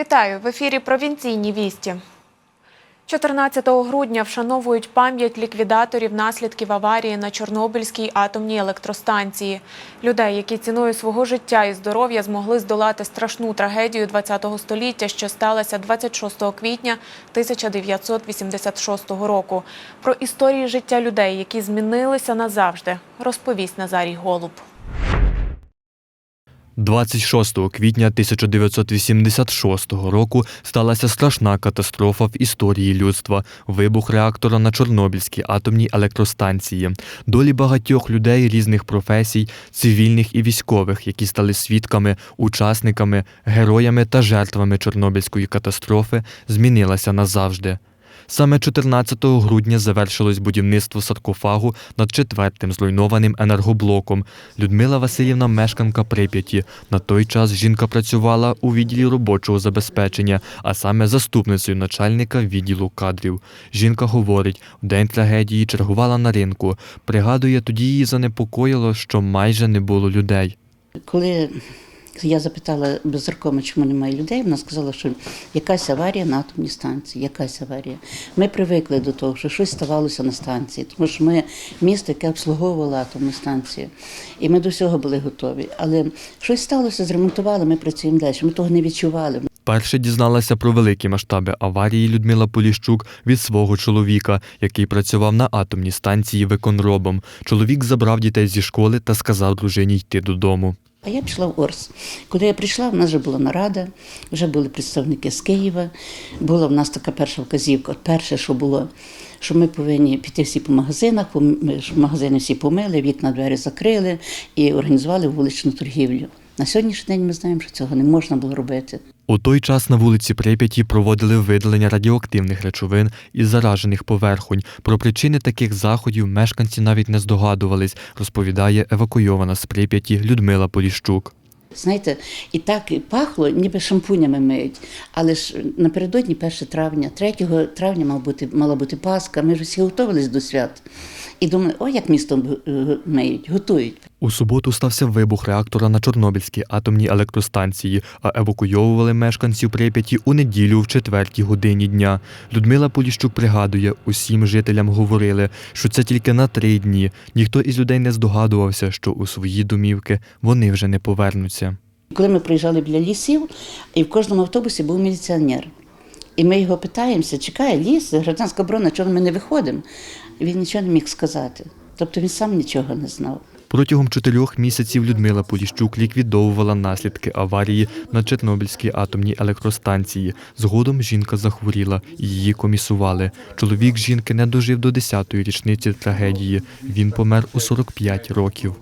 Вітаю в ефірі Провінційні вісті. 14 грудня вшановують пам'ять ліквідаторів наслідків аварії на Чорнобильській атомній електростанції. Людей, які ціною свого життя і здоров'я змогли здолати страшну трагедію ХХ століття, що сталася 26 квітня 1986 року. Про історії життя людей, які змінилися назавжди, розповість Назарій Голуб. 26 квітня 1986 року сталася страшна катастрофа в історії людства вибух реактора на Чорнобильській атомній електростанції. Долі багатьох людей різних професій, цивільних і військових, які стали свідками, учасниками, героями та жертвами Чорнобильської катастрофи, змінилася назавжди. Саме 14 грудня завершилось будівництво саркофагу над четвертим зруйнованим енергоблоком. Людмила Васильівна мешканка Прип'яті. На той час жінка працювала у відділі робочого забезпечення, а саме заступницею начальника відділу кадрів. Жінка говорить, в день трагедії чергувала на ринку. Пригадує, тоді її занепокоїло, що майже не було людей. Коли я запитала беззакома, чому немає людей, вона сказала, що якась аварія на атомній станції, якась аварія. Ми привикли до того, що щось ставалося на станції, тому що ми місто, яке обслуговувало атомну станцію, і ми до всього були готові. Але щось сталося, зремонтували, ми працюємо далі. Ми того не відчували. Перше дізналася про великі масштаби аварії Людмила Поліщук від свого чоловіка, який працював на атомній станції виконробом. Чоловік забрав дітей зі школи та сказав дружині йти додому. А я пішла в Орс. Коли я прийшла, в нас вже була нарада, вже були представники з Києва. Була в нас така перша вказівка. Перше, що було, що ми повинні піти всі по магазинах, щоб магазини всі помили, вікна двері закрили і організували вуличну торгівлю. На сьогоднішній день ми знаємо, що цього не можна було робити. У той час на вулиці Прип'яті проводили видалення радіоактивних речовин із заражених поверхонь. Про причини таких заходів мешканці навіть не здогадувались, розповідає евакуйована з Прип'яті Людмила Поліщук. Знаєте, і так і пахло, ніби шампунями миють. Але ж напередодні 1 травня, 3 травня мав бути, мала бути Пасха, ми ж всі готувалися до свят. І думали, о, як місто е, миють, готують. У суботу стався вибух реактора на Чорнобильській атомній електростанції, а евакуйовували мешканців Прип'яті у неділю в четвертій годині дня. Людмила Поліщук пригадує, усім жителям говорили, що це тільки на три дні. Ніхто із людей не здогадувався, що у свої домівки вони вже не повернуться. Коли ми приїжджали біля лісів, і в кожному автобусі був міліціонер. І ми його питаємося, чекає ліс, гражданська оборона, чого ми не виходимо. Він нічого не міг сказати. Тобто він сам нічого не знав. Протягом чотирьох місяців Людмила Поліщук ліквідовувала наслідки аварії на Чорнобильській атомній електростанції. Згодом жінка захворіла її комісували. Чоловік жінки не дожив до 10-ї річниці трагедії. Він помер у 45 років.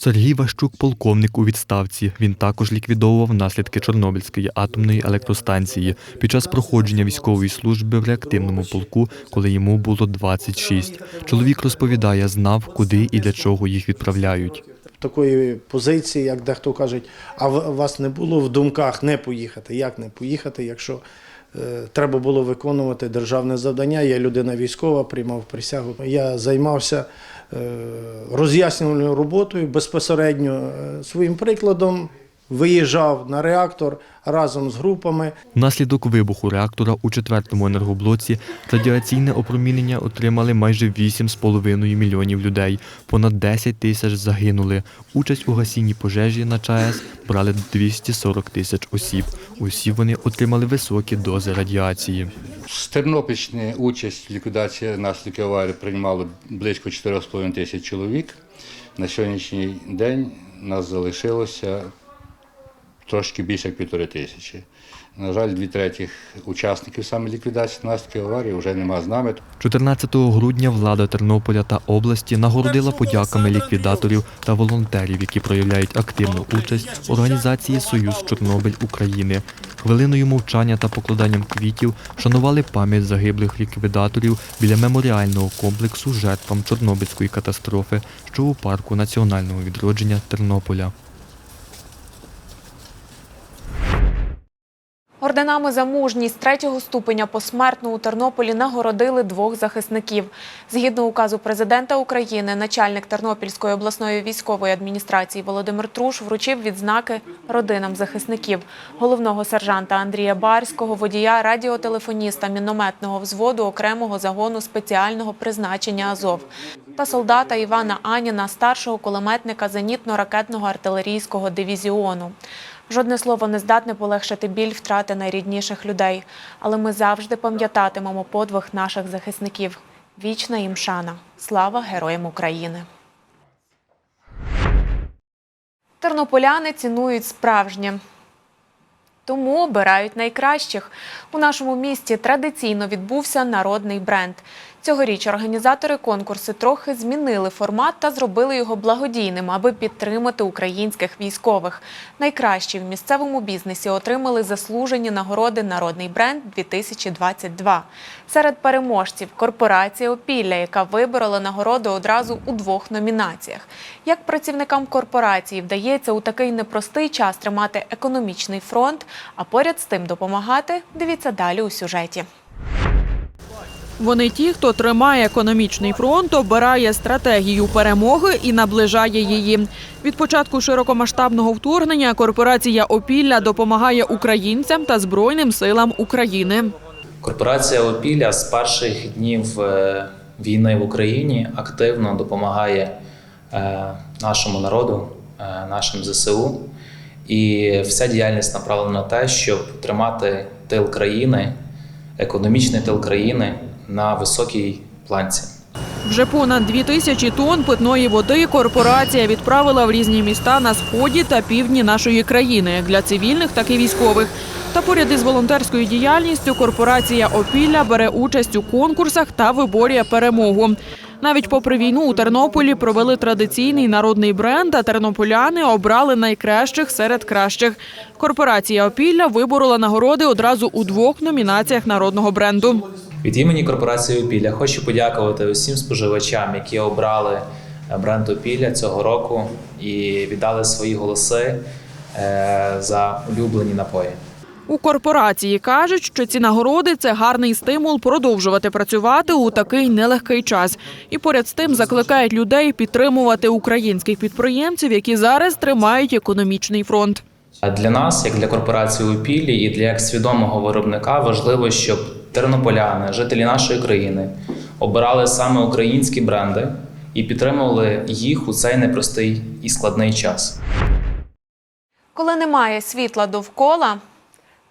Сергій Ващук, полковник у відставці. Він також ліквідовував наслідки Чорнобильської атомної електростанції під час проходження військової служби в реактивному полку, коли йому було 26. Чоловік розповідає, знав, куди і для чого їх відправляють. такої позиції, як дехто кажуть, а в- вас не було в думках не поїхати. Як не поїхати, якщо е, треба було виконувати державне завдання? Я людина військова, приймав присягу. Я займався роз'яснювальною роботою безпосередньо е, своїм прикладом. Виїжджав на реактор разом з групами. Внаслідок вибуху реактора у четвертому енергоблоці радіаційне опромінення отримали майже 8,5 мільйонів людей. Понад 10 тисяч загинули. Участь у гасінні пожежі на ЧАЕС брали 240 тисяч осіб. Усі вони отримали високі дози радіації. З Тернопільщини участь в ліквідації наслідків аварії приймало близько 4,5 тисяч чоловік. На сьогоднішній день нас залишилося трошки більше як півтори тисячі. На жаль, дві третіх учасників саме ліквідації наслідків аварії вже нема з нами. 14 грудня влада Тернополя та області нагородила подяками ліквідаторів та волонтерів, які проявляють активну участь в організації Союз Чорнобиль України. Хвилиною мовчання та покладанням квітів шанували пам'ять загиблих ліквідаторів біля меморіального комплексу жертвам Чорнобильської катастрофи, що у парку національного відродження Тернополя. Орденами за мужність третього ступеня посмертно у Тернополі нагородили двох захисників. Згідно указу президента України, начальник Тернопільської обласної військової адміністрації Володимир Труш вручив відзнаки родинам захисників головного сержанта Андрія Барського, водія радіотелефоніста мінометного взводу окремого загону спеціального призначення Азов та солдата Івана Аніна, старшого кулеметника зенітно-ракетного артилерійського дивізіону. Жодне слово не здатне полегшити біль втрати найрідніших людей, але ми завжди пам'ятатимемо подвиг наших захисників. Вічна їм шана. Слава героям України! Тернополяни цінують справжнє. Тому обирають найкращих. У нашому місті традиційно відбувся народний бренд. Цьогоріч організатори конкурсу трохи змінили формат та зробили його благодійним, аби підтримати українських військових. Найкращі в місцевому бізнесі отримали заслужені нагороди Народний бренд 2022. Серед переможців корпорація Опілля, яка виборола нагороду одразу у двох номінаціях. Як працівникам корпорації вдається у такий непростий час тримати економічний фронт, а поряд з тим допомагати, дивіться далі у сюжеті. Вони ті, хто тримає економічний фронт, обирає стратегію перемоги і наближає її. Від початку широкомасштабного вторгнення корпорація Опілля допомагає українцям та Збройним силам України. Корпорація Опілля з перших днів е, війни в Україні активно допомагає е, нашому народу, е, нашим ЗСУ. І вся діяльність направлена на те, щоб тримати тил країни, економічний тил країни на високій планці. Вже понад дві тисячі тонн питної води корпорація відправила в різні міста на сході та півдні нашої країни, для цивільних, так і військових. Та поряд із волонтерською діяльністю корпорація Опілля бере участь у конкурсах та виборює перемогу. Навіть попри війну у Тернополі провели традиційний народний бренд, а тернополяни обрали найкращих серед кращих. Корпорація Опілля виборола нагороди одразу у двох номінаціях народного бренду. Від імені корпорації Опілля хочу подякувати усім споживачам, які обрали е, бренд Опілля цього року і віддали свої голоси е, за улюблені напої. У корпорації кажуть, що ці нагороди це гарний стимул продовжувати працювати у такий нелегкий час. І поряд з тим закликають людей підтримувати українських підприємців, які зараз тримають економічний фронт. Для нас, як для корпорації Опіллі і для як свідомого виробника, важливо, щоб тернополяни, жителі нашої країни, обирали саме українські бренди і підтримували їх у цей непростий і складний час. Коли немає світла довкола,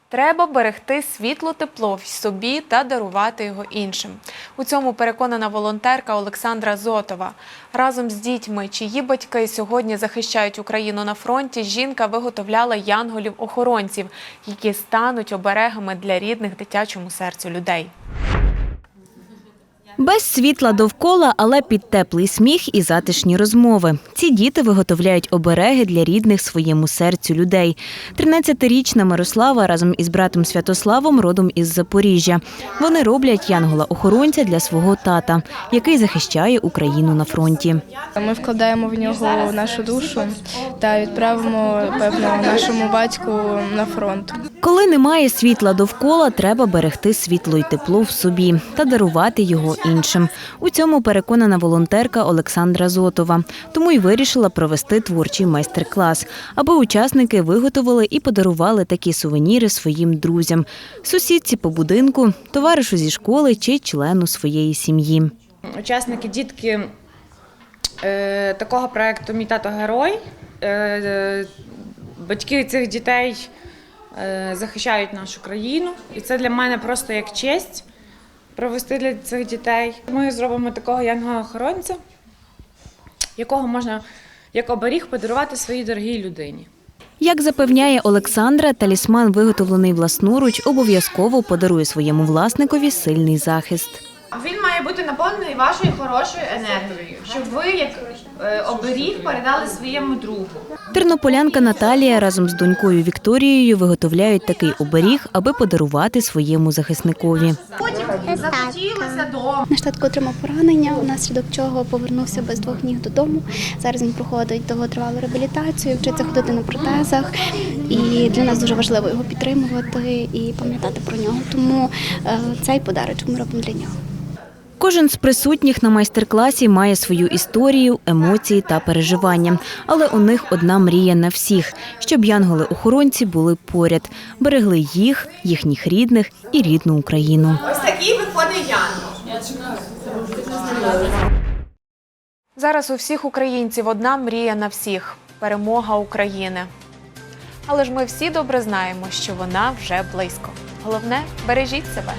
треба берегти світло тепло в собі та дарувати його іншим. У цьому переконана волонтерка Олександра Зотова. Разом з дітьми, чиї батьки сьогодні захищають Україну на фронті, жінка виготовляла янголів-охоронців, які стануть оберегами для рідних дитячому серцю людей. Без світла довкола, але під теплий сміх і затишні розмови. Ці діти виготовляють обереги для рідних своєму серцю людей. 13-річна Мирослава разом із братом Святославом родом із Запоріжжя. Вони роблять янгола-охоронця для свого тата, який захищає Україну на фронті. Ми вкладаємо в нього нашу душу та відправимо певно нашому батьку на фронт. Коли немає світла довкола, треба берегти світло й тепло в собі та дарувати його іншим. У цьому переконана волонтерка Олександра Зотова. Тому й вирішила провести творчий майстер-клас, аби учасники виготовили і подарували такі сувеніри своїм друзям, сусідці по будинку, товаришу зі школи чи члену своєї сім'ї. учасники, дітки е, такого проєкту Мій тато герой. Е, е, батьки цих дітей захищають нашу країну. І це для мене просто як честь провести для цих дітей. Ми зробимо такого янгола-охоронця, якого можна як оберіг подарувати своїй дорогій людині. Як запевняє Олександра, талісман, виготовлений власноруч, обов'язково подарує своєму власникові сильний захист. Він має бути наповнений вашою хорошою енергією, щоб ви як оберіг передали своєму другу. Тернополянка Наталія разом з донькою Вікторією виготовляють такий оберіг, аби подарувати своєму захисникові. Захотілося дома. Наш татко отримав поранення, внаслідок чого повернувся без двох ніг додому. Зараз він проходить довготривалу реабілітацію, вчиться ходити на протезах. І для нас дуже важливо його підтримувати і пам'ятати про нього. Тому е, цей подарочок ми робимо для нього. Кожен з присутніх на майстер-класі має свою історію, емоції та переживання. Але у них одна мрія на всіх, щоб янголи-охоронці були поряд, берегли їх, їхніх рідних і рідну Україну. Ось такий виходить Ян. Зараз у всіх українців одна мрія на всіх перемога України. Але ж ми всі добре знаємо, що вона вже близько. Головне, бережіть себе.